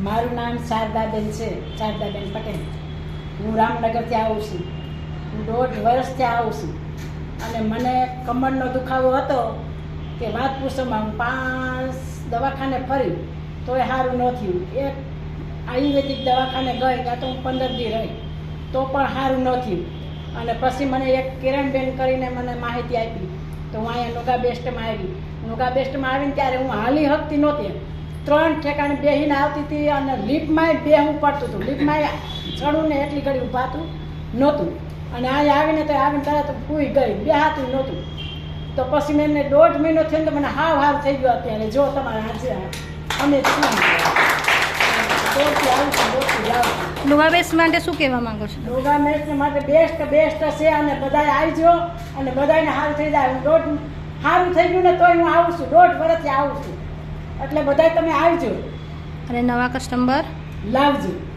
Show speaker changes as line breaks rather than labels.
મારું નામ શારદાબેન છે, શારદાબેન પટેલ. હું રામનગરથી આવું છું. હું દોઢ વર્ષથી આવું છું. અને મને કમરનો દુખાવો હતો કે વાત પૂછોમાં હું પાંચ દવાખાને ફરી તોય સારું ન થયું. એક આયુર્વેદિક દવાખાને ગઈ, ત્યાં તો હું પંદર દી રહી, તો પણ સારું ન થયું. અને પછી મને એક કિરણબેન કરીને મને માહિતી આપી, તો હું અહીંયા નુગા બેસ્ટમાં આવી. નુગા બેસ્ટમાં આવીને ત્યારે હું હાલી શકતી નહોતી. ત્રણ ઠેકાણે બેહીને આવતી હતી અને લીપમાંય બેહવું પડતું હતું. લીપમાંય ચડું ને એટલી ઘડી ઊભાતું નહોતું. અને અહીંયા આવીને તો આવીને તરત પૂઈ ગઈ બેહાતું નહોતું. તો પછી મેં એને દોઢ મહિનો થયો તો મને હાવ હાવ થઈ ગયો અત્યારે. જો તમારે આજે અમે શું દોઢથી આવું છું દોઢથી જાઉં છું.
માટે શું કહેવા માંગો છો?
યોગા મેચ માટે બેસ્ટ બેસ્ટ છે અને બધાય આવજો અને બધાને સારું થઈ જાય. હું દોઢ સારું થઈ ગયું ને તોય હું આવું છું. દોઢ વર્ષથી આવું છું. એટલે બધાય તમે આવજો.
અને નવા કસ્ટમર
લાવજો.